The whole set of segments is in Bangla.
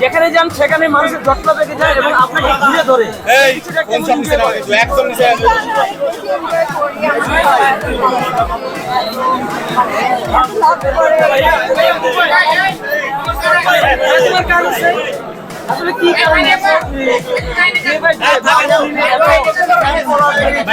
যেখানে যান সেখানে মানুষের জটলা বেঁধে যায় এবং আপনাকে ঘিরে ধরে আসলে কি কারণে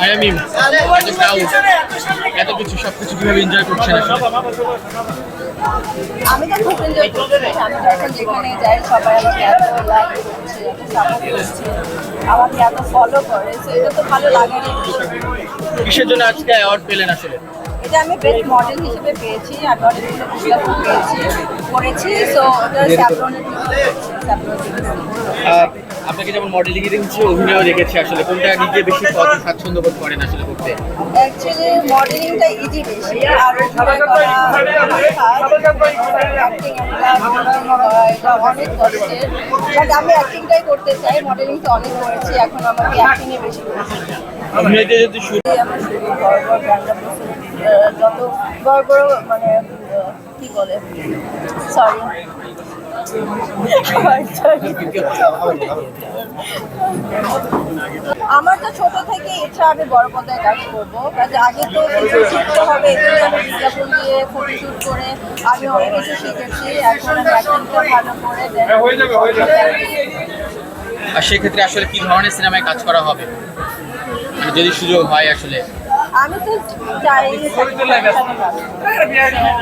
আই এম ইম এত ক্রাউড এত কিছু কীভাবে এনজয় করছেন আমি তো খুব এনজয় করছি। আমি যখন যেখানে যাই সবাই আমাকে এত লাইক করছে এত সাপোর্ট করছে। আমাকে এত ফলো করে এটা তো ভালো বিষয়। কিসের জন্য আজকে অ্যাওয়ার্ড পেলেন আসলে? এটা আমি বেস্ট মডেল হিসেবে পেয়েছি আর অনেকগুলো পুরস্কার পেয়েছি করেছি সো ওটা স্যাপ্রনের আহ, আপনাকে যেমন মডেলিং এ দেখেছি অভিনয় দেখেছি আসলে। কোনটা নিজে বেশি পথ স্বাচ্ছন্দ্য বোধ করেন আসলে করতে? অ্যাকচুয়ালি মডেলিংটা ইজি বেশি। আর অভিনয় করা অ্যাক্টিং এটা অনেক কষ্টের বাট আমি অ্যাক্টিংটাই করতে চাই। মডেলিংটা অনেক করেছি এখন আমাকে অ্যাক্টিংয়ে বেশি অভিনয়তে যদি শুরু আমার যত বড় বড় মানে কি বলে? সরি আমার তো ছোট থেকে ইচ্ছা আমি বড় পর্দায় কাজ করব। কাজে আগে তো কিছু শিখতে হবে আমি বিজ্ঞাপন দিয়ে ফটোশুট করে আমি অনেক কিছু শিখেছি এখন ভালো করে আর সেক্ষেত্রে আসলে কি ধরনের সিনেমায় কাজ করা হবে? মানে যদি সুযোগ হয় আসলে। আমি তো চাই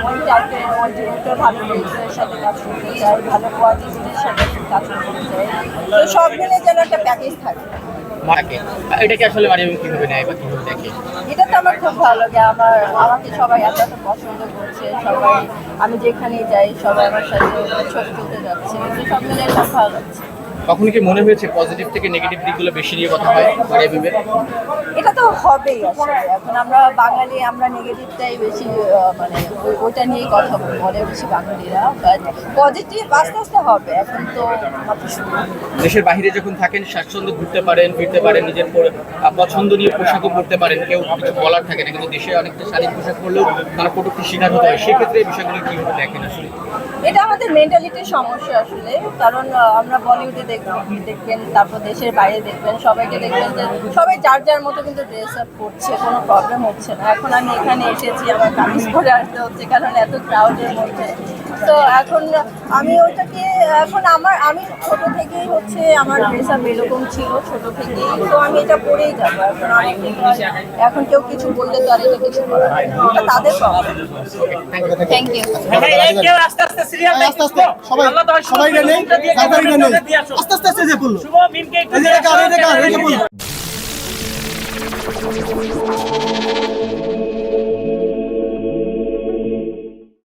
আমি চাইতে ডিরেক্টর ভালো ডিরেক্টরের সাথে কাজ করতে চাই ভালো কোয়ালিটির সাথে কাজ করতে চাই। তো সব মিলে যেন একটা প্যাকেজ থাকে। থাকে। এটাকে আসলে মানে কীভাবে নেয় বা কীভাবে দেখে? এটা তো আমার খুব ভালো লাগে। আমার আমাকে সবাই এত এত পছন্দ করছে সবাই আমি যেখানে যাই সবাই আমার সাথে ছবি তুলতে যাচ্ছে। সব মিলে সব ভালো লাগছে। কখনো কি মনে হয়েছে পজিটিভ থেকে নেগেটিভ দিকগুলো বেশি নিয়ে কথা হয় মানে এটা তো হবেই আসলে। এখন আমরা বাঙালি আমরা নেগেটিভটাই বেশি মানে ওইটা নিয়েই কথা বলে বেশি বাঙালিরা। বাট পজিটিভ আস্তে আস্তে হবে এখন তো দেশের বাইরে যখন থাকেন স্বাচ্ছন্দ্য ঘুরতে পারেন ফিরতে পারেন নিজের আহ, পছন্দনীয় পোশাকও পরতে পারেন কেউ কিছু বলার থাকে না কিন্তু দেশে অনেকটা স্বাধীন পোশাক পরলেও তারা কটুক্তির শিকার হতে হয়। সেক্ষেত্রে এই বিষয়গুলো কীভাবে দেখেন আসলে? এটা আমাদের মেন্টালিটির সমস্যা আসলে। কারণ আমরা বলিউডে দেখবেন দেখবেন, তারপর দেশের বাইরে দেখবেন, সবাইকে দেখবেন যে সবাই যার যার মতো কিন্তু ড্রেস আপ করছে, কোনো প্রবলেম হচ্ছে না। এখন আমি এখানে এসেছি, আমার কামিজ পরে আসতে হচ্ছে, কারণ এত ক্রাউডের মধ্যে। তো এখন আমি ওটাকে, এখন আমি ছোট থেকেই হচ্ছে আমার ড্রেস আপ এরকম ছিল ছোট থেকেই। তো আমি এটা পরেই যাব। এখন আর- এখন কেউ কিছু বললে তো আর এটা কিছু করার নেই। এটা তাদের প্রবলেম থ্যাংক ইউ কেউ আস্তে আস্তে সিরিয়াল আস্তে আস্তে। সবাই সবাই নেই তাড়াতাড়ি নেই আস্তে আস্তে আস্তে যে পড়ল শুভ মিমকে একটু এই যে দিয়ে কার এই যে কার এই যে আসো। পড়ল